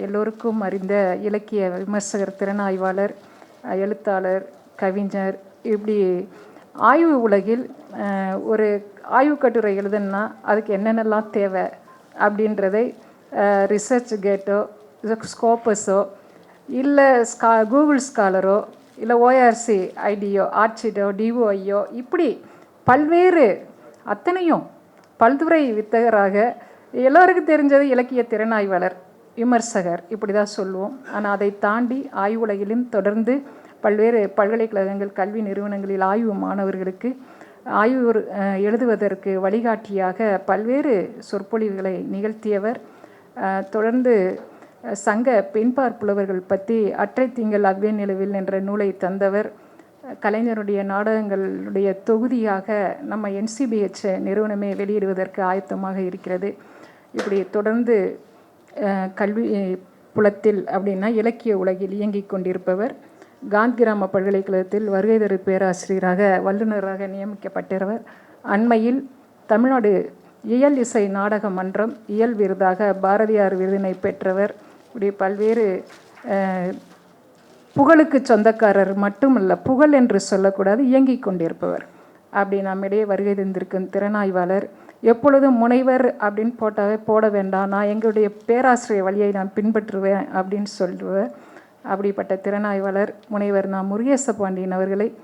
எல்லோருக்கும் அறிந்த இலக்கிய விமர்சகர் திறனாய்வாளர் எழுத்தாளர் கவிஞர் இப்படி ஆய்வு உலகில் ஒரு ஆய்வு கட்டுரை எழுதணும்னா அதுக்கு என்னென்னலாம் தேவை அப்படின்றதை ரிசர்ச் கேட்டோ ஸ்கோப்பஸோ இல்லை ஸ்கா கூகுள் ஸ்காலரோ இல்லை ஓஆர்சி ஐடியோ ஆர்ச்சிடோ டிஓஐயோ இப்படி பல்வேறு அத்தனையும் பல்துறை வித்தகராக எல்லோருக்கும் தெரிஞ்சது இலக்கிய திறனாய்வாளர். விமர்சகர் இப்படி தான் சொல்லுவோம். ஆனால் அதை தாண்டி ஆய்வுலகிலும் தொடர்ந்து பல்வேறு பல்கலைக்கழகங்கள் கல்வி நிறுவனங்களில் ஆய்வு மாணவர்களுக்கு ஆய்வு எழுதுவதற்கு வழிகாட்டியாக பல்வேறு சொற்பொழிவுகளை நிகழ்த்தியவர். தொடர்ந்து சங்க பெண்பார் புலவர்கள் பற்றி அற்றை திங்கள் அவ்வே நிலவில் என்ற நூலை தந்தவர். கலைஞருடைய நாடகங்களுடைய தொகுதியாக நம்ம என்சிபிஹெச் நிறுவனமே வெளியிடுவதற்கு ஆயத்தமாக இருக்கிறது. இப்படி தொடர்ந்து கல்வி புலத்தில் அப்படின்னா இலக்கிய உலகில் இயங்கிக் கொண்டிருப்பவர். காந்திகிராம பல்கலைக்கழகத்தில் வருகை தரு பேராசிரியராக வல்லுநராக நியமிக்கப்பட்டவர் அண்மையில் தமிழ்நாடு இயல் இசை நாடக மன்றம் இயல் விருதாக பாரதியார் விருதினை பெற்றவர். இப்படி பல்வேறு புகழுக்கு சொந்தக்காரர் மட்டுமல்ல புகழ் என்று சொல்லக்கூடாது இயங்கிக் கொண்டிருப்பவர். அப்படி நம்மிடையே வருகை தந்திருக்கும் திறனாய்வாளர் எப்பொழுதும் முனைவர் அப்படின்னு போட்டாவே போட வேண்டாம். நான் எங்களுடைய பேராசிரியர் வழியை நான் பின்பற்றுவேன் அப்படின்னு சொல்லுவேன் அப்படிப்பட்ட திறனாய்வாளர் முனைவர் நான் முருகேச பாண்டியன் அவர்களை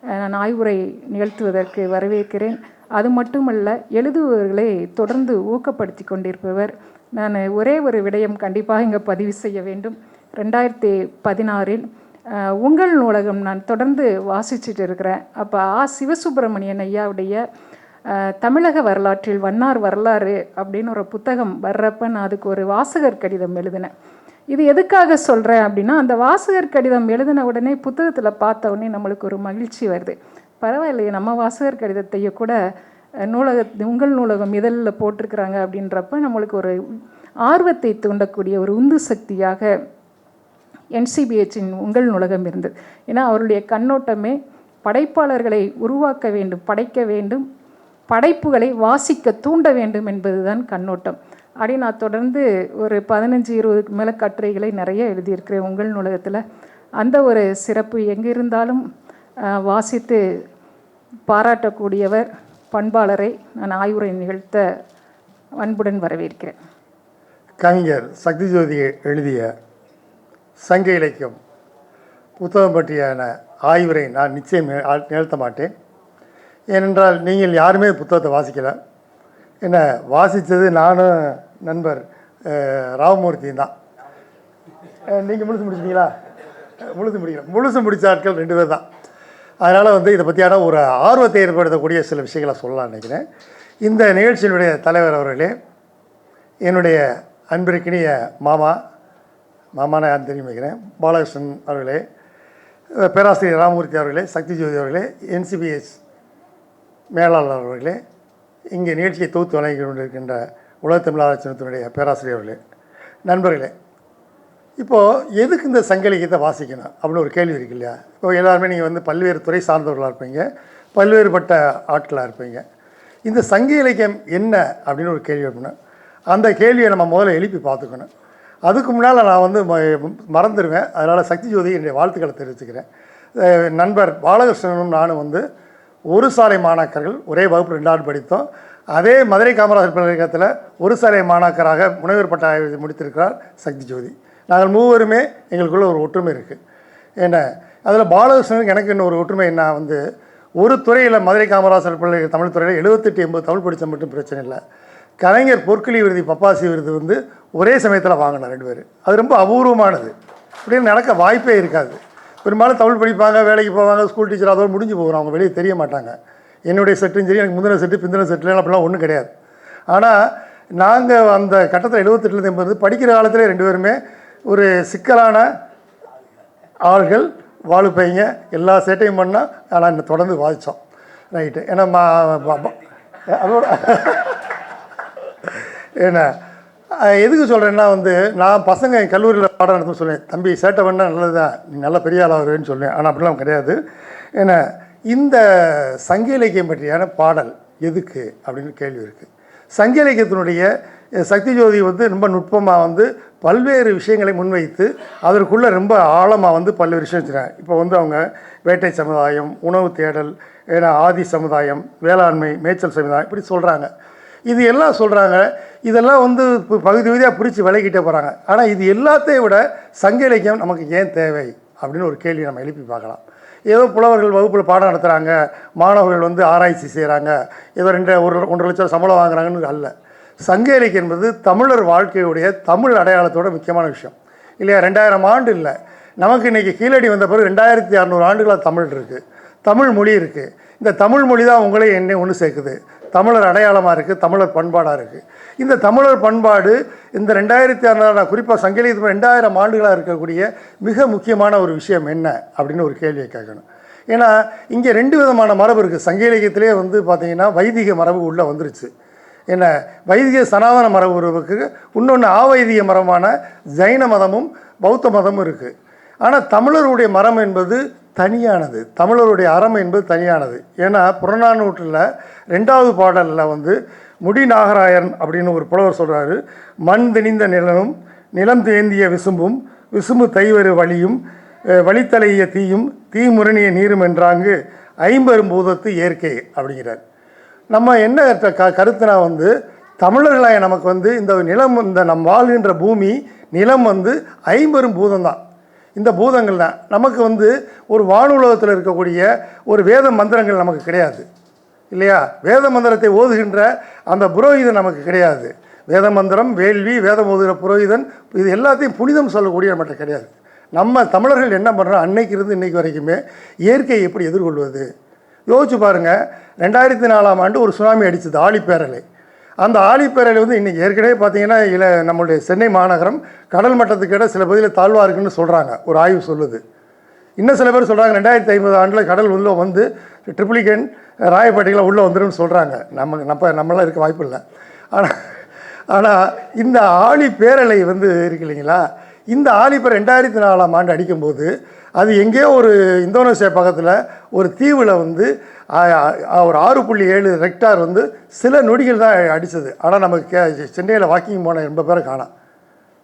நான் ஆய்வுரை நிகழ்த்துவதற்கு வரவேற்கிறேன். அது மட்டுமல்ல எழுதுபவர்களை தொடர்ந்து ஊக்கப்படுத்தி கொண்டிருப்பவர். நான் ஒரே ஒரு விடயம் கண்டிப்பாக இங்கே பதிவு செய்ய வேண்டும். ரெண்டாயிரத்தி பதினாறில் உங்கள் நூலகம் நான் தொடர்ந்து வாசிச்சுட்டு இருக்கிறேன். அப்போ ஆ. சிவசுப்பிரமணியன் ஐயாவுடைய தமிழக வரலாற்றில் வண்ணார் வரலாறு அப்படின்னு ஒரு புத்தகம் வர்றப்ப நான் அதுக்கு ஒரு வாசகர் கடிதம் எழுதினேன். இது எதுக்காக சொல்கிறேன் அப்படின்னா அந்த வாசகர் கடிதம் எழுதின உடனே புத்தகத்தில் பார்த்த உடனே நம்மளுக்கு ஒரு மகிழ்ச்சி வருது. பரவாயில்லையே நம்ம வாசகர் கடிதத்தையே கூட நூலக உங்கள் நூலகம் இதழில் போட்டிருக்கிறாங்க அப்படின்றப்ப நம்மளுக்கு ஒரு ஆர்வத்தை தூண்டக்கூடிய ஒரு உந்து சக்தியாக என்சிபிஹெச்சின் உங்கள் நூலகம் இருந்தது. ஏன்னா அவருடைய கண்ணோட்டமே படைப்பாளர்களை உருவாக்க வேண்டும் படைக்க வேண்டும் படைப்புகளை வாசிக்க தூண்ட வேண்டும் என்பதுதான் கண்ணோட்டம். அப்படி நான் தொடர்ந்து ஒரு பதினஞ்சு இருபதுக்கு மேலே கட்டுரைகளை நிறைய எழுதியிருக்கிறேன் உங்கள் நூலகத்தில். அந்த ஒரு சிறப்பு எங்கே இருந்தாலும் வாசித்து பாராட்டக்கூடியவர் பண்பாளரை நான் ஆய்வுரை நிகழ்த்த அன்புடன் வரவேற்கிறேன். கவிஞர் சக்தி ஜோதி எழுதிய சங்க இலக்கியம் புத்தகம் பற்றியான ஆய்வுரை நான் நிச்சயம் நிகழ்த்த மாட்டேன். ஏனென்றால் நீங்கள் யாருமே புத்தகத்தை வாசிக்கல. என்ன வாசித்தது நானும் நண்பர் ராமமூர்த்தியும் தான். நீங்கள் முழுசு முடிச்சிட்டீங்களா? முழுசு முடிக்கல முழுசு முடித்த ஆட்கள் ரெண்டு பேர் தான். அதனால் வந்து இதை பற்றியான ஒரு ஆர்வத்தை ஏற்படுத்தக்கூடிய சில விஷயங்களை சொல்லலாம்னு நினைக்கிறேன். இந்த நிகழ்ச்சியினுடைய தலைவர் அவர்களே என்னுடைய அன்பிற்கினிய மாமா மாமான யார் தெரியும் வைக்கிறேன் பாலகிருஷ்ணன் அவர்களே பேராசிரியர் ராமமூர்த்தி அவர்களே சக்தி ஜோதி அவர்களே என்சிபிஎஸ் மேலாளர் அவர்களே இங்கே நிகழ்ச்சியை தொகுத்து வழங்கி கொண்டிருக்கின்ற உலகத்தமிழ் ஆலோசனத்தினுடைய பேராசிரியர்களே நண்பர்களே இப்போது எதுக்கு இந்த சங்க இலக்கியத்தை வாசிக்கணும் அப்படின்னு ஒரு கேள்வி இருக்கு இல்லையா? இப்போ எல்லாருமே நீங்கள் வந்து பல்வேறு துறை சார்ந்தவர்களாக இருப்பீங்க பல்வேறுபட்ட ஆட்களாக இருப்பீங்க. இந்த சங்க இலக்கியம் என்ன அப்படின்னு ஒரு கேள்வி அப்படின்னா அந்த கேள்வியை நம்ம முதல்ல எழுப்பி பார்த்துக்கணும். அதுக்கு முன்னால் நான் வந்து மறந்துடுவேன். அதனால் சக்தி ஜோதி என்னுடைய வாழ்த்துக்களை தெரிவிச்சுக்கிறேன். நண்பர் பாலகிருஷ்ணனும் நானும் வந்து ஒரு சாலை மாணாக்கர்கள் ஒரே வகுப்பு ரெண்டாவது படித்தோம். அதே மதுரை காமராஜர் பல்கலைக்கழகத்தில் ஒரு சாலை மாணாக்கராக முனைவர் பட்ட ஆய்வு முடித்திருக்கிறார் சக்தி ஜோதி. நாங்கள் மூவருமே எங்களுக்குள்ள ஒரு ஒற்றுமை இருக்குது என்ன? அதில் பாலகிருஷ்ணனுக்கு எனக்கு இன்னும் ஒரு ஒற்றுமை என்ன வந்து ஒரு துறையில் மதுரை காமராஜர் பிள்ளை தமிழ் துறையில் எழுபத்தெட்டு எண்பது தமிழ் படித்த மட்டும் பிரச்சனை இல்லை. கலைஞர் பொற்களி விருது பப்பாசி விருது வந்து ஒரே சமயத்தில் வாங்கினார் ரெண்டு பேர். அது ரொம்ப அபூர்வமானது. அப்படின்னு நடக்க வாய்ப்பே இருக்காது. பெரும்பாலும் தமிழ் படிப்பாங்க வேலைக்கு போவாங்க ஸ்கூல் டீச்சர் அதோடு முடிஞ்சு போகிறோம் அவங்க வெளியே தெரிய மாட்டாங்க. என்னுடைய செட்டும் சரி எனக்கு முந்தின செட்டு பிந்தின செட்டுலாம் அப்படிலாம் ஒன்றும் கிடையாது. ஆனால் நாங்கள் அந்த கட்டத்தில் எழுபத்தெட்டுலேருந்து எண்பது படிக்கிற காலத்திலே ரெண்டு பேருமே ஒரு சிக்கலான ஆள்கள் வாழுப்பைங்க எல்லா சேட்டையும் பண்ணால் ஆனால் இன்னும் தொடர்ந்து வாதித்தோம் ரைட்டு ஏன்னா மா அதோட என்ன? எதுக்கு சொல்கிறேன்னா வந்து நான் பசங்க என் கல்லூரியில் பாடம் நடத்த சொல்லுவேன். தம்பி சேட்டை பண்ணால் நல்லது தான் நீ நல்ல பெரிய ஆளாக வருவேன்னு சொல்லுவேன். ஆனால் அப்படிலாம் கிடையாது. ஏன்னா இந்த சங்க இலக்கியம் பற்றியான பாடல் எதுக்கு அப்படின்னு கேள்வி இருக்குது சங்க இலக்கியத்தினுடைய சக்தி ஜோதி வந்து ரொம்ப நுட்பமாக வந்து பல்வேறு விஷயங்களை முன்வைத்து அதற்குள்ளே ரொம்ப ஆழமாக வந்து பல்வேறு விஷயம் வச்சுருக்காங்க. இப்போ வந்து அவங்க வேட்டை சமுதாயம் உணவு தேடல் ஏன்னா ஆதி சமுதாயம் வேளாண்மை மேய்ச்சல் சமுதாயம் இப்படி சொல்கிறாங்க இது எல்லாம் சொல்கிறாங்க இதெல்லாம் வந்து இப்போ பகுதி பகுதியாக பிரித்து விலகிட்டே போகிறாங்க ஆனால் இது எல்லாத்தையும் விட சங்க இலக்கியம் நமக்கு ஏன் தேவை? அப்படின்னு ஒரு கேள்வி நம்ம எழுப்பி பார்க்கலாம். ஏதோ புலவர்கள் வகுப்பில் பாடம் நடத்துகிறாங்க மாணவர்கள் வந்து ஆராய்ச்சி செய்கிறாங்க ஏதோ ரெண்டு ஒரு ஒன்றரை லட்சம் சம்பளம் வாங்குறாங்கன்னு அல்ல. சங்க இலக்கியம் என்பது தமிழர் வாழ்க்கையுடைய தமிழ் அடையாளத்தோட முக்கியமான விஷயம். இல்லையா? ரெண்டாயிரம் ஆண்டு இல்லை. நமக்கு இன்றைக்கி கீழடி வந்த பிறகு ரெண்டாயிரத்தி அறநூறு ஆண்டுகளாக தமிழ் இருக்குது தமிழ் மொழி இருக்குது இந்த தமிழ் மொழி தான் உங்களே என்னை ஒன்று சேர்க்குது. தமிழர் அடையாளமாக இருக்குது தமிழர் பண்பாடாக இருக்குது இந்த தமிழர் பண்பாடு இந்த ரெண்டாயிரத்தி அறுநூறு குறிப்பாக சங்கிலியத்து ரெண்டாயிரம் ஆண்டுகளாக இருக்கக்கூடிய மிக முக்கியமான ஒரு விஷயம் என்ன அப்படின்னு ஒரு கேள்வியை கேட்கணும். ஏன்னா இங்கே ரெண்டு விதமான மரபு இருக்குது சங்க இலக்கியத்திலே வந்து பார்த்திங்கன்னா வைதிக மரபு உள்ளே வந்துருச்சு. என்ன? வைதிக சனாதன மரபு உறவுக்கு இன்னொன்று ஆவைதிக மரமான ஜைன மதமும் பௌத்த மதமும் இருக்குது ஆனால் தமிழருடைய மரம் என்பது தனியானது. தமிழருடைய அறம் என்பது தனியானது. ஏன்னா புறநானூற்றில் ரெண்டாவது பாடலில் வந்து முடி நாகராயன் அப்படின்னு ஒரு புலவர் சொல்கிறாரு மண் திணிந்த நிலனும் நிலம் தேந்திய விசும்பும் விசும்பு தைவரு வழியும் வழித்தலைய தீயும் தீ முரணிய நீரும் என்றாங்கு ஐம்பெரும் பூதத்து இயற்கை அப்படிங்கிறார். நம்ம என்ன க- க கருத்துனா வந்து தமிழர்களாய நமக்கு வந்து இந்த நிலம் இந்த நம் வாழ்கின்ற பூமி நிலம் வந்து ஐம்பெரும் பூதம் தான் இந்த பூதங்கள் தான் நமக்கு வந்து ஒரு வானுலகத்தில் இருக்கக்கூடிய ஒரு வேத மந்திரங்கள் நமக்கு கிடையாது. இல்லையா? வேத மந்திரத்தை ஓதுகின்ற அந்த புரோகிதன் நமக்கு கிடையாது. வேத மந்திரம் வேள்வி வேதம் ஓதுகிற புரோகிதன் இது எல்லாத்தையும் புனிதம் சொல்லக்கூடிய நம்மகிட்ட கிடையாது. நம்ம தமிழர்கள் என்ன பண்ணுறோம் அன்னைக்கு இருந்து இன்னைக்கு வரைக்குமே இயற்கையை எப்படி எதிர்கொள்வது? யோசிச்சு பாருங்கள் ரெண்டாயிரத்தி நாலாம் ஆண்டு ஒரு சுனாமி அடித்தது ஆழிப்பேரலை. அந்த ஆழிப்பேரலை வந்து இன்றைக்கி ஏற்கனவே பார்த்தீங்கன்னா இல்லை நம்மளுடைய சென்னை மாநகரம் கடல் மட்டத்துக்கு இட சில பகுதியில் தாழ்வாக இருக்குன்னு சொல்கிறாங்க ஒரு ஆய்வு சொல்லுது. இன்னும் சில பேர் சொல்கிறாங்க ரெண்டாயிரத்தி ஐம்பது ஆண்டில் கடல் உள்ளே வந்து ட்ரிப்ளிகன் ராயப்பேட்டையில் உள்ளே வந்துடும் சொல்கிறாங்க நம்ம நம்ம நம்மளாம் இருக்க வாய்ப்பு இல்லை. ஆனால் ஆனால் இந்த ஆழி பேரலை வந்து இருக்கு இல்லைங்களா? இந்த ஆழிப்பேர் ரெண்டாயிரத்தி நாலாம் ஆண்டு அடிக்கும்போது அது எங்கேயோ ஒரு இந்தோனேசியா பக்கத்தில் ஒரு தீவில் வந்து ஒரு ஆறு புள்ளி ஏழு ரெக்டார் வந்து சில நொடிகள் தான் அடித்தது ஆனால் நமக்கு கே சென்னையில் வாக்கிங் போன எண்பது பேரை காணாம்.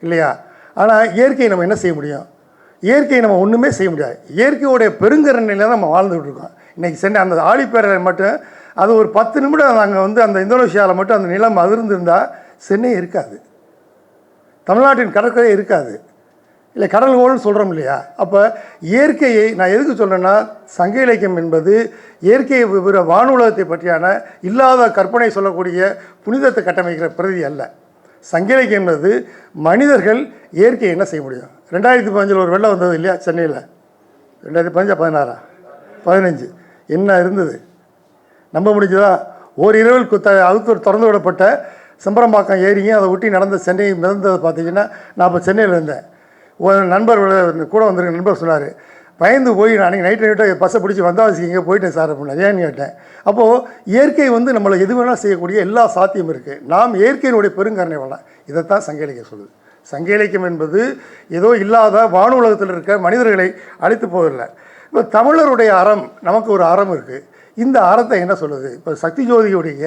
இல்லையா? ஆனால் இயற்கையை நம்ம என்ன செய்ய முடியும்? இயற்கையை நம்ம ஒன்றுமே செய்ய முடியாது. இயற்கையோடைய பெருங்கரணையில் தான் நம்ம வாழ்ந்துகிட்டு இருக்கோம். இன்றைக்கி சென்னை அந்த ஆழிப்பேரலை மட்டும் அது ஒரு பத்து நிமிடம் நாங்கள் வந்து அந்த இந்தோனேஷியாவில் மட்டும் அந்த நிலம் அதிர்ந்திருந்தால் சென்னை இருக்காது. தமிழ்நாட்டின் கடற்கரை இருக்காது. இல்லை கடல் கோள்னு சொல்கிறோம் இல்லையா? அப்போ இயற்கையை நான் எதுக்கு சொல்கிறேன்னா சங்க இலக்கியம் என்பது இயற்கையை விவர வானுலகத்தை பற்றியான இல்லாத கற்பனை சொல்லக்கூடிய புனிதத்தை கட்டமைக்கிற பிரதி அல்ல. சங்க இலக்கியம் என்பது மனிதர்கள் இயற்கையை என்ன செய்ய முடியும்? ரெண்டாயிரத்தி பதினஞ்சில் ஒரு வெள்ளம் வந்தது இல்லையா சென்னையில்? ரெண்டாயிரத்தி பதினஞ்சா பதினாறா? பதினஞ்சு. என்ன இருந்தது? நம்ப முடிஞ்சதா? ஓரிரவில் குத்த அவுத்தூர் திறந்து விடப்பட்ட செம்பரம்பாக்கம் ஏரியும் அதை ஒட்டி நடந்த சென்னை மிதந்ததை பார்த்தீங்கன்னா நான் இப்போ சென்னையில் இருந்தேன். நண்பர் கூட வந்திருக்க நண்பர் சொன்னார் பயந்து போய் நான் நைட் நைட்டு நைட்டாக பஸ்ஸை பிடிச்சி வந்தாவாசி இங்கே போயிட்டேன் சார் அப்படின்னு ஏன்னு கேட்டேன். அப்போது இயற்கை வந்து நம்மளை எது வேணால் செய்யக்கூடிய எல்லா சாத்தியம் இருக்குது நாம் இயற்கையினுடைய பெருங்கருணை வேணாம் இதைத்தான் சங்க இலக்கியம் சொல்லுது. சங்க இலக்கியம் என்பது ஏதோ இல்லாத வானுலகத்தில் இருக்க மனிதர்களை அழித்து போவதில்லை இப்போ தமிழருடைய அறம் நமக்கு ஒரு அறம் இருக்குது இந்த அறத்தை என்ன சொல்லுது? இப்போ சக்தி ஜோதியுடைய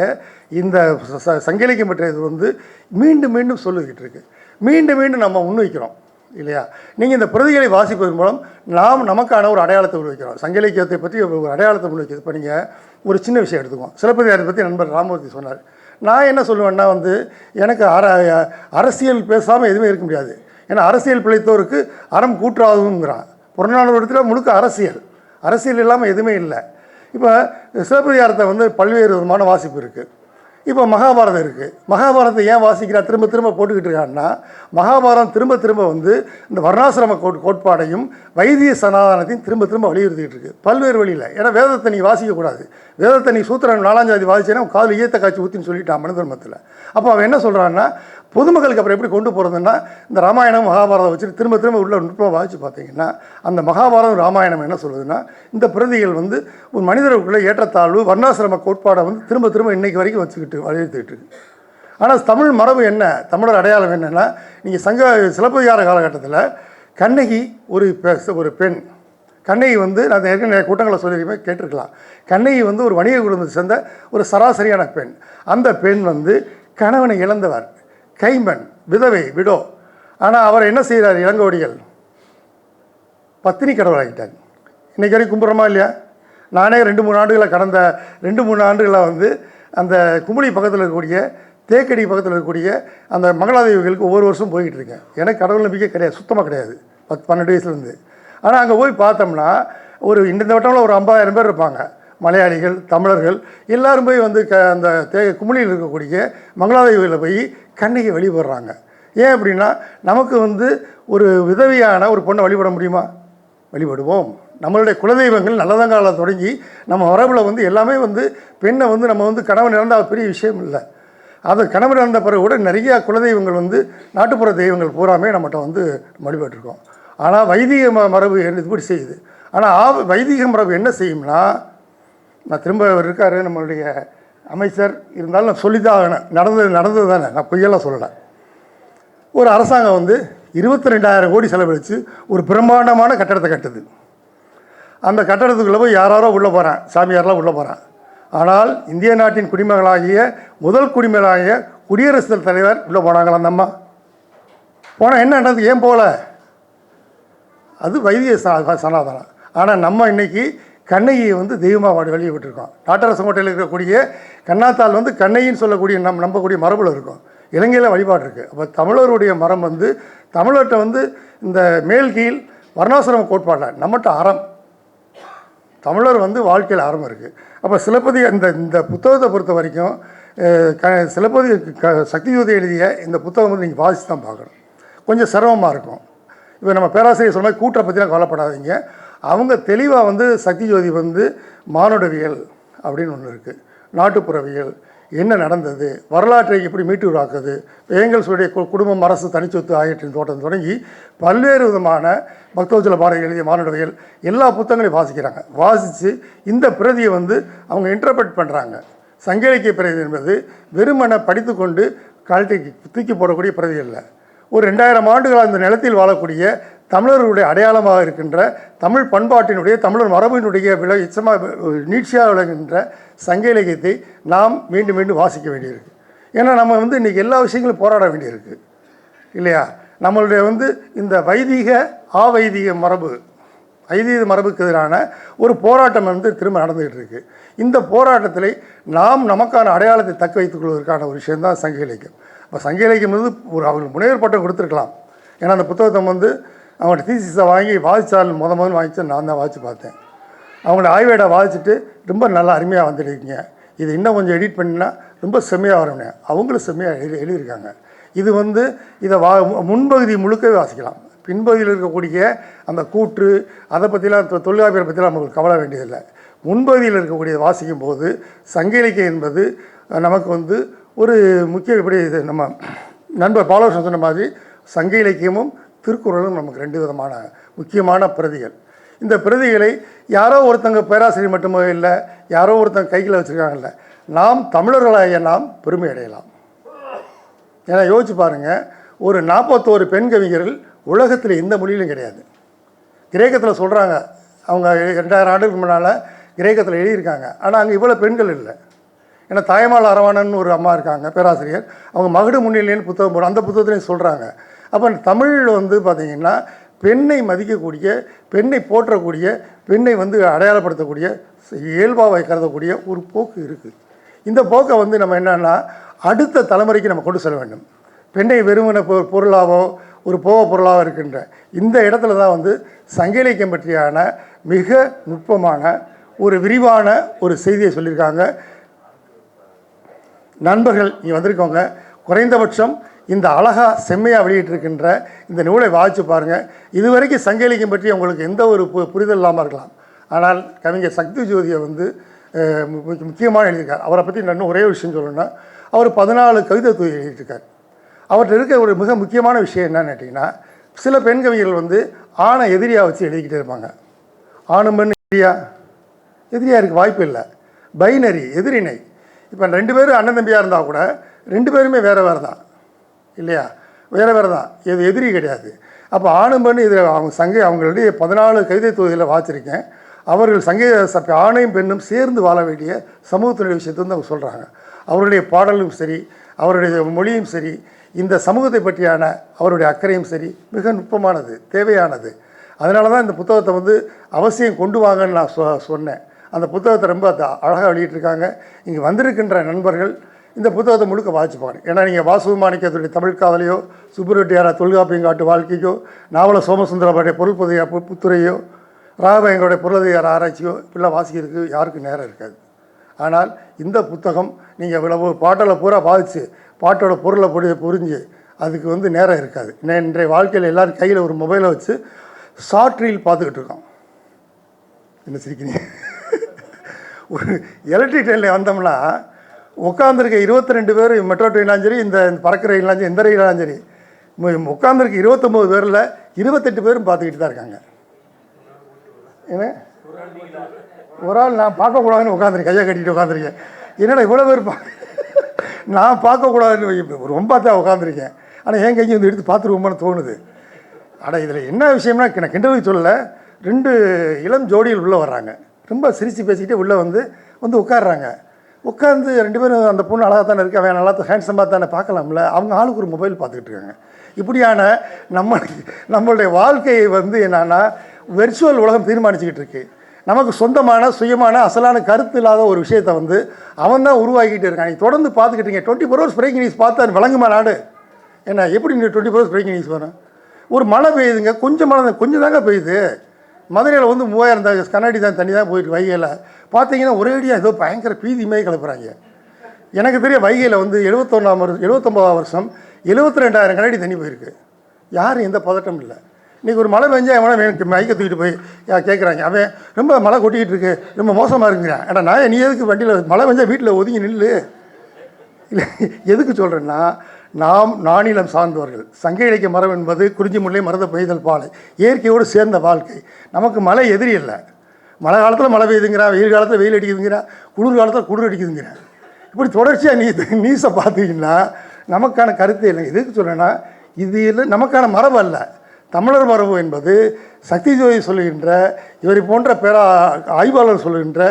இந்த ச- சங்க இலக்கியம் பெற்ற இது வந்து மீண்டும் மீண்டும் சொல்லிக்கிட்டு இருக்குது மீண்டும் மீண்டும் நம்ம முன்வைக்கிறோம். இல்லையா? நீங்கள் இந்த பிரதிகளை வாசிப்பதன் மூலம் நாம் நமக்கான ஒரு அடையாளத்தை உருவாக்கிறோம். சங்க இலக்கியத்தை பற்றி ஒரு அடையாளத்தை முன்வைக்கிறது இப்போ நீங்கள் ஒரு சின்ன விஷயம் எடுத்துக்குவோம். சிலப்பதிகாரத்தை பற்றி நண்பர் ராமமூர்த்தி சொன்னார். நான் என்ன சொல்லுவேன்னா வந்து எனக்கு அர அரசியல் பேசாமல் எதுவுமே இருக்க முடியாது. ஏன்னா அரசியல் பிழைத்தோருக்கு அறம் கூற்றாதுங்கிறான் புறநானூறு முழுக்க அரசியல். அரசியல் இல்லாமல் எதுவுமே இல்லை. இப்போ சிலப்பதிகாரத்தை வந்து பல்வேறு விதமான வாசிப்பு இருக்குது இப்போ மகாபாரதம் இருக்குது மகாபாரதத்தை ஏன் வாசிக்கிறா திரும்ப திரும்ப போட்டுக்கிட்டு இருக்காங்கன்னா மகாபாரதம் திரும்ப திரும்ப வந்து இந்த வர்ணாசிரம கோட் கோட்பாடையும் வைத்திய சனாதானத்தையும் திரும்ப திரும்ப வலியுறுத்திக்கிட்டு இருக்குது பல்வேறு வழியில். ஏன்னா வேதத்தை நீ வாசிக்கக்கூடாது. வேதத்தை நீ சூத்திரன் நாலாஞ்சாதி வாசிச்சேன்னா காதில் ஈயத்த காய்ச்சி ஊற்றின்னு சொல்லிட்டான் மனித தர்மத்தில் அப்போ அவன் என்ன சொல்கிறான்னா பொதுமக்களுக்கு அப்புறம் எப்படி கொண்டு போகிறதுன்னா இந்த ராமாயணம் மகாபாரதம் வச்சுட்டு திரும்ப திரும்ப உள்ள நுட்பமாக வாசித்து பார்த்தீங்கன்னா அந்த மகாபாரதம் ராமாயணம் என்ன சொல்லுதுன்னா இந்த பிரதிகள் வந்து ஒரு மனிதர்களுக்குள்ள ஏற்றத்தாழ்வு வர்ணாசிரம கோட்பாடை வந்து திரும்ப திரும்ப இன்னைக்கு வரைக்கும் வச்சுக்கிட்டு வலியுறுத்திக்கிட்டு இருக்கு. ஆனால் தமிழ் மரபு என்ன தமிழர் அடையாளம் என்னென்னா நீங்கள் சங்க சிலப்பதிகார காலகட்டத்தில் கண்ணகி ஒரு ஒரு பெண். கண்ணகி வந்து நான் ஏற்கனவே கூட்டங்களை சொல்லியிருக்கேன் கேட்டிருக்கலாம். கண்ணகி வந்து ஒரு வணிக குடும்பத்தை சேர்ந்த ஒரு சராசரியான பெண். அந்த பெண் வந்து கணவனை இழந்தவர். கைம்பன் விதவை விடோ. ஆனால் அவர் என்ன செய்கிறார் இளங்கோடிகள். பத்தினி கடவுளாகிட்டாங்க இன்றைக்கி வரைக்கும் கும்பிட்றோமா இல்லையா? நானே ரெண்டு மூணு ஆண்டுகளை கடந்த ரெண்டு மூணு ஆண்டுகளாக வந்து அந்த குமுளி பக்கத்தில் இருக்கக்கூடிய தேக்கடி பக்கத்தில் இருக்கக்கூடிய அந்த மங்களாதேவிகளுக்கு ஒவ்வொரு வருஷம் போய்கிட்டு இருக்கேன். எனக்கு கடவுள் நம்பிக்கை கிடையாது சுத்தமாக கிடையாது. பத்து பன்னெண்டு வயசுலேருந்து ஆனால் அங்கே போய் பார்த்தோம்னா ஒரு இந்த வட்டம்ல ஒரு ஐம்பதாயிரம் பேர் இருப்பாங்க. மலையாளிகள் தமிழர்கள் எல்லாரும் போய் வந்து க அந்த தே குமுளியில் இருக்கக்கூடிய மங்களாதேவியில் போய் கண்ணிகை வழிபடுறாங்க. ஏன் அப்படின்னா நமக்கு வந்து ஒரு விதவியான ஒரு பொண்ணை வழிபட முடியுமா? வழிபடுவோம். நம்மளுடைய குலதெய்வங்கள் நல்லதங்கால தொடங்கி நம்ம வரவில் வந்து எல்லாமே வந்து பெண்ணை வந்து நம்ம வந்து கணவன் இறந்தால் பெரிய விஷயம் இல்லை. அது கணவன் இறந்த பிறகு கூட நிறைய குலதெய்வங்கள் வந்து நாட்டுப்புற தெய்வங்கள் பூராமே நம்மகிட்ட வந்து வழிபட்டிருக்கோம். ஆனால் வைதிக ம மரபு என்ன இப்படி செய்யுது. ஆனால் ஆ வைதிக மரபு என்ன செய்யும்னா நான் திரும்ப அவர் இருக்கார் நம்மளுடைய அமைச்சர். இருந்தாலும் நான் சொல்லி தான் ஆகணும். நடந்தது நடந்தது தானே நான் பொய்யெல்லாம் சொல்லலை. ஒரு அரசாங்கம் வந்து இருபத்தி ரெண்டாயிரம் கோடி செலவழித்து ஒரு பிரம்மாண்டமான கட்டடத்தை கட்டுது. அந்த கட்டடத்துக்குள்ளே போய் யாராரோ உள்ளே போகிறான் சாமியாரெலாம் உள்ளே போகிறான் ஆனால் இந்திய நாட்டின் குடிமகளாகிய முதல் குடிமகளாகிய குடியரசுத் தலைவர் உள்ளே போனாங்களா அந்த அம்மா? போனால் என்ன நடந்தது? ஏன் போகல அது வைத்திய சா- சனாதனம். ஆனால் நம்ம இன்றைக்கி கண்ணையை வந்து தெய்வமாக வாடி வெளியே விட்டுருக்கோம் நாட்டரசு கோட்டையில் இருக்கக்கூடிய கண்ணாத்தால் வந்து கண்ணகின்னு சொல்லக்கூடிய நம் நம்பக்கூடிய மரபில் இருக்கும். இலங்கையில் வழிபாடு இருக்குது அப்போ தமிழருடைய மரம் வந்து தமிழர்கிட்ட வந்து இந்த மேல் கீழ் வர்ணாசிரம கோட்பாடில் நம்மகிட்ட அறம். தமிழர் வந்து வாழ்க்கையில் அறம் இருக்குது அப்போ சிலப்பதி அந்த இந்த புத்தகத்தை பொறுத்த வரைக்கும் க சிலப்பதி க சக்தி யூதி எழுதிய இந்த புத்தகம் வந்து நீங்கள் வாசித்து தான் பார்க்கணும். கொஞ்சம் சிரமமாக இருக்கும். இப்போ நம்ம பேராசிரியர் சொன்ன கூட்டை பற்றிலாம் கவலைப்படாதீங்க. அவங்க தெளிவாக வந்து சக்தி ஜோதி வந்து மானுடவியல் அப்படின்னு ஒன்று இருக்குது நாட்டுப்புறவியல் என்ன நடந்தது வரலாற்றை எப்படி மீட்டு உருவாக்குது ஏங்கல்ஸுடைய கு- குடும்பம் அரசு தனிச்சொத்து ஆகியவற்றின் தோட்டம் தொடங்கி பல்வேறு விதமான பக்தோஜல பாரதி எழுதிய மானுடவியல் எல்லா புத்தகங்களையும் வாசிக்கிறாங்க. வாசித்து இந்த பிரதியை வந்து அவங்க இன்டர்பிரட் பண்ணுறாங்க சங்க இலக்கிய பிரதி என்பது வெறுமனை படித்துக்கொண்டு கழட்டி தூக்கி போடக்கூடிய பிரதி இல்லை ஒரு ரெண்டாயிரம் ஆண்டுகள் அந்த நிலத்தில் வாழக்கூடிய தமிழர்களுடைய அடையாளமாக இருக்கின்ற தமிழ் பண்பாட்டினுடைய தமிழர் மரபினுடைய விளை எச்சமாக நீட்சியாக விளங்குகின்ற சங்க இலக்கியத்தை நாம் மீண்டும் மீண்டும் வாசிக்க வேண்டியிருக்கு. ஏன்னா நம்ம வந்து இன்றைக்கி எல்லா விஷயங்களும் போராட வேண்டியிருக்கு. இல்லையா? நம்மளுடைய வந்து இந்த வைதிக ஆவைதிக மரபு ஐதீக மரபுக்கு எதிரான ஒரு போராட்டம் வந்து திரும்ப நடந்துகிட்டு இருக்கு இந்த போராட்டத்தில் நாம் நமக்கான அடையாளத்தை தக்க வைத்துக் கொள்வதற்கான ஒரு விஷயம்தான் சங்க இலக்கியம் இப்போ சங்க இலக்கியம் வந்து ஒரு அவங்களுக்கு முனைவர் பட்டம் கொடுத்துருக்கலாம். ஏன்னா அந்த புத்தகத்தை வந்து அவங்கள்ட்ட தீசிஸை வாங்கி வாசிச்சால் முத முதல் வாங்கிச்சு நான் தான் வாசித்து பார்த்தேன். அவங்களோட ஆய்வேடை வாசிச்சுட்டு ரொம்ப நல்லா அருமையாக வந்துருக்கீங்க. இது இன்னும் கொஞ்சம் எடிட் பண்ணினா ரொம்ப செம்மையாக வரும்னே. அவங்களும் செம்மையாக எழுதி எழுதியிருக்காங்க. இது வந்து இதை வா முன்பகுதி முழுக்கவே வாசிக்கலாம். பின்பகுதியில் இருக்கக்கூடிய அந்த கூற்று அதை பற்றிலாம் தொ- தொல்காப்பியரை பற்றிலாம் நமக்கு கவலை வேண்டியதில்லை. முன்பகுதியில் இருக்கக்கூடிய வாசிக்கும் போது சங்க இலக்கியம் என்பது நமக்கு வந்து ஒரு முக்கிய இப்படி இது நம்ம நண்பர் பாலகிருஷ்ணன் சொன்ன மாதிரி சங்க இலக்கியமும் திருக்குறளும் நமக்கு ரெண்டு விதமான முக்கியமான பிரதிகள். இந்த பிரதிகளை யாரோ ஒருத்தங்க பேராசிரியர் மட்டுமே இல்லை யாரோ ஒருத்தங்க கையில் வச்சுருக்காங்கல்ல நாம் தமிழர்களாகிய நாம் பெருமை அடையலாம். ஏன்னா யோசிச்சு பாருங்கள் ஒரு நாற்பத்தோரு பெண் கவிஞர்கள் உலகத்தில் எந்த மொழியிலும் கிடையாது. கிரேக்கத்தில் சொல்கிறாங்க அவங்க ரெண்டாயிரம் ஆண்டுக்கு முன்னால் கிரேக்கத்தில் எழுதியிருக்காங்க. ஆனால் அங்கே இவ்வளோ பெண்கள் இல்லை. ஏன்னா தாயமால் அரவாணன் ஒரு அம்மா இருக்காங்க பேராசிரியர். அவங்க மகுடு முன்னிலைன்னு புத்தகம் போடுற அந்த புத்தகத்துலேயும் சொல்கிறாங்க அப்போ தமிழில் வந்து பார்த்திங்கன்னா பெண்ணை மதிக்கக்கூடிய பெண்ணை போற்றக்கூடிய பெண்ணை வந்து அடையாளப்படுத்தக்கூடிய இயல்பாக கருதக்கூடிய ஒரு போக்கு இருக்குது இந்த போக்கை வந்து நம்ம என்னன்னா அடுத்த தலைமுறைக்கு நம்ம கொண்டு செல்ல வேண்டும். பெண்ணை வெறுமன பொ பொருளாகவோ ஒரு போக பொருளாக இருக்கின்ற இந்த இடத்துல தான் வந்து சங்க இலக்கியம் பற்றியான மிக நுட்பமான ஒரு விரிவான ஒரு செய்தியை சொல்லியிருக்காங்க. நண்பர்கள் இங்கே வந்திருக்கவங்க குறைந்தபட்சம் இந்த அழகாக செம்மையாக வெளியிட்டிருக்கின்ற இந்த நூலை வாசித்து பாருங்கள் இதுவரைக்கும் சங்க இலக்கியம் பற்றி உங்களுக்கு எந்த ஒரு பு புரிதல் இல்லாமல் இருக்கலாம். ஆனால் கவிஞர் சக்தி ஜோதியை வந்து முக்கியமாக எழுதியிருக்கார். அவரை பற்றி நான் இன்னும் ஒரே விஷயம் சொல்லணும்னா அவர் பதினாலு கவிதை தொகுதி எழுதியிருக்கார். அவர்கிட்ட இருக்க ஒரு மிக முக்கியமான விஷயம் என்னன்னு கேட்டிங்கன்னா சில பெண் கவிஞர்கள் வந்து ஆணை எதிரியாக வச்சு எழுதிக்கிட்டே இருப்பாங்க. ஆணும் பெண் எதிரியா? எதிரியாக இருக்க வாய்ப்பு இல்லை. பைனரி எதிரிணை. இப்போ ரெண்டு பேரும் அண்ணன் தம்பியாக இருந்தால் கூட ரெண்டு பேருமே வேறு வேறு தான் இல்லையா? வேறு வேறு தான். இது எதிரி கிடையாது. அப்போ ஆணும் பெண் இதில் அவங்க சங்க அவங்களுடைய பதினாலு கவிதை தொகுதியில் வாச்சிருக்கேன். அவர்கள் சங்க சபை ஆணையும் பெண்ணும் சேர்ந்து வாழ வேண்டிய சமூகத்தினுடைய விஷயத்தை வந்து அவங்க சொல்கிறாங்க அவருடைய பாடலும் சரி அவருடைய மொழியும் சரி இந்த சமூகத்தை பற்றியான அவருடைய அக்கறையும் சரி மிக நுட்பமானது தேவையானது. அதனால தான் இந்த புத்தகத்தை வந்து அவசியம் கொண்டு வாங்கன்னு நான் சொ சொன்னேன். அந்த புத்தகத்தை ரொம்ப அழகாக வெளியிட்டிருக்காங்க. இங்கே வந்திருக்கின்ற நண்பர்கள் இந்த புத்தகத்தை முழுக்க வாசிப்பாங்க ஏன்னா நீங்கள் வாசு மாணிக்கத்துடைய தமிழ் காதலையோ சுப்புரெட்டியாரா தொல்காப்பியங்காட்டு வாழ்க்கைக்கோ நாவல சோமசுந்தரபாடைய பொருள் புதையா பு- புத்துறையோ ராகவேங்கருடைய பொருளதிகார ஆராய்ச்சியோ இப்படிலாம் வாசிக்கிறதுக்கு யாருக்கும் நேரம் இருக்காது. ஆனால் இந்த புத்தகம் நீங்கள் இவ்வளவு பாட்டில் பூரா பாதிச்சு பாட்டோட பொருளை புரி புரிஞ்சு அதுக்கு வந்து நேரம் இருக்காது. நான் இன்றைய வாழ்க்கையில் எல்லோரும் கையில் ஒரு மொபைலை வச்சு ஷார்ட் ரீல் பார்த்துக்கிட்டு இருக்கோம். என்ன சிரிக்கிறீங்க? ஒரு எலக்ட்ரிக் ட்ரெயினில் வந்தோம்னா உட்காந்துருக்க இருபத்தி ரெண்டு பேர் மெட்ரோ ட்ரெயினாலும் சரி இந்த இந்த பறக்கிற ரயிலாலும் சரி எந்த ரயிலாலும் சரி உட்காந்துருக்க இருபத்தொம்போது பேரில் இருபத்தெட்டு பேரும் பார்த்துக்கிட்டு தான் இருக்காங்க. என்ன? ஒரு ஆள் நான் பார்க்கக்கூடாதுன்னு உட்காந்துருக்கேன் கையை கட்டிட்டு உட்காந்துருக்கேன் என்னடா இவ்வளோ பேர் பா நான் பார்க்கக்கூடாதுன்னு ரொம்ப தான் உட்காந்துருக்கேன் ஆனால் என் கையை வந்து எடுத்து பார்த்துருவோமான்னு தோணுது. ஆனால் இதில் என்ன விஷயம்னா நான் கிண்டலுக்கு சொல்லலை. ரெண்டு இளம் ஜோடிகள் உள்ளே வர்றாங்க. ரொம்ப சிரித்து பேசிக்கிட்டே உள்ளே வந்து வந்து உட்காடுறாங்க உட்காந்து ரெண்டு பேரும் அந்த பொண்ணு அழகாக தானே இருக்கு அவன் நல்லா ஹேண்ட்ஸமாக தானே பார்க்கலாம்ல? அவங்க ஆளுக்கு ஒரு மொபைல் பார்த்துக்கிட்டு இருக்காங்க. இப்படியான நம்ம நம்மளுடைய வாழ்க்கையை வந்து என்னன்னா வெர்ச்சுவல் உலகம் தீர்மானிச்சுக்கிட்டு இருக்கு. நமக்கு சொந்தமான சுயமான அசலான கருத்து இல்லாத ஒரு விஷயத்தை வந்து அவன் தான் உருவாக்கிட்டு இருக்கான். நீ தொடர்ந்து பார்த்துக்கிட்டீங்க twenty four hours breaking news பார்த்தா அது விளங்குமா நாடு? என்ன எப்படி நீ twenty four hours breaking news வரும்? ஒரு மழை பெய்யுதுங்க கொஞ்சம் மழை கொஞ்சம் தாங்க பெய்யுது. மதுரையில் வந்து மூவாயிரம் தான் கண்ணாடி தான் தண்ணி தான் போயிட்டு வைகையில். பார்த்தீங்கன்னா ஒரேடியாக ஏதோ பயங்கர பீதிமே கிளப்புறாங்க. எனக்கு தெரிய வைகையில் வந்து எழுபத்தொன்னாம் வருஷம் எழுபத்தொம்பதாம் வருஷம் எழுபத்தி ரெண்டாயிரம் கண்ணாடி தண்ணி போயிருக்கு. யாரும் எந்த பதட்டம் இல்லை. இன்றைக்கி ஒரு மழை பெஞ்சா எவனா எனக்கு மைக்க தூக்கிட்டு போய் கேட்குறாங்க அவன் ரொம்ப மழை கொட்டிக்கிட்டு இருக்கு ரொம்ப மோசமாக இருக்குங்கிறான். ஏடா நான் நீ எதுக்கு வண்டியில் மழை பெஞ்சா வீட்டில் ஒதுங்கி நில்லு. இல்லை எதுக்கு சொல்கிறேன்னா நாம் நானிலம் சார்ந்தவர்கள். சங்க இலக்கிய மரம் என்பது குறிஞ்சி முல்லை மருத பெய்தல் பாலை இயற்கையோடு சேர்ந்த வாழ்க்கை. நமக்கு மழை எதிரி இல்லை மழை காலத்தில் மழை பெய்துங்கிறா வெயில் காலத்தில் வெயில் அடிக்குதுங்கிறா குளிர் காலத்தில் குளிர் அடிக்குதுங்கிறான் இப்படி தொடர்ச்சியாக நீ நியூஸை பார்த்தீங்கன்னா நமக்கான கருத்து இல்லை எதுக்கு சொல்கிறேன்னா இது இல்லை நமக்கான மரபு அல்ல. தமிழர் மரபு என்பது சக்தி ஜோதி சொல்லுகின்ற இவரை போன்ற பேரா ஆய்வாளர் சொல்லுகின்ற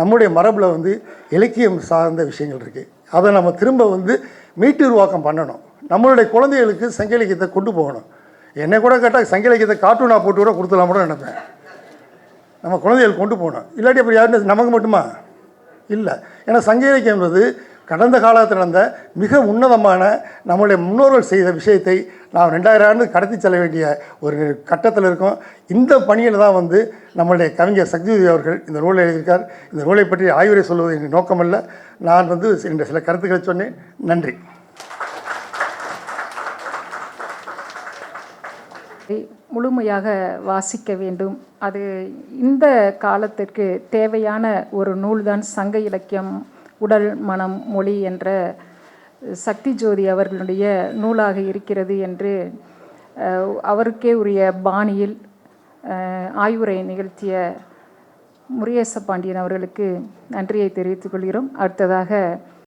நம்முடைய மரபில் வந்து இலக்கியம் சார்ந்த விஷயங்கள் இருக்குது அதை நம்ம திரும்ப வந்து மீட்டு உருவாக்கம் பண்ணணும். நம்மளுடைய குழந்தைகளுக்கு சங்கிலக்கியத்தை கொண்டு போகணும். என்னை கூட கேட்டால் சங்க இலக்கியத்தை கார்ட்டூனாக போட்டு கூட கொடுத்துலாம் கூட நினைப்பேன். நம்ம குழந்தைகள் கொண்டு போகணும். இல்லாட்டி அப்புறம் யாருன்னு நமக்கு மட்டுமா? இல்லை. ஏன்னா சங்க என்பது கடந்த காலத்தில் நடந்த மிக உன்னதமான நம்முடைய முன்னோர்கள் செய்த விஷயத்தை நாம் ரெண்டாயிரம் ஆண்டு கடத்தி செல்ல வேண்டிய ஒரு கட்டத்தில் இருக்கோம். இந்த பணியில் தான் வந்து நம்மளுடைய கவிஞர் சக்தியுதவி அவர்கள் இந்த நூலை எழுதியிருக்கார். இந்த நூலை பற்றி ஆய்வுரை சொல்வது என் நோக்கமல்ல. நான் வந்து என்ற சில கருத்துக்களை சொன்னேன். நன்றி. முழுமையாக வாசிக்க வேண்டும். அது இந்த காலத்திற்கு தேவையான ஒரு நூல்தான் சங்க இலக்கியம். உடல் மனம் மொழி என்ற சக்தி ஜோதி அவர்களுடைய நூலாக இருக்கிறது என்று அவருக்கே உரிய பாணியில் ஆய்வுரை நிகழ்த்திய முருகேச பாண்டியன் அவர்களுக்கு நன்றியை தெரிவித்துக் கொள்கிறோம். அடுத்ததாக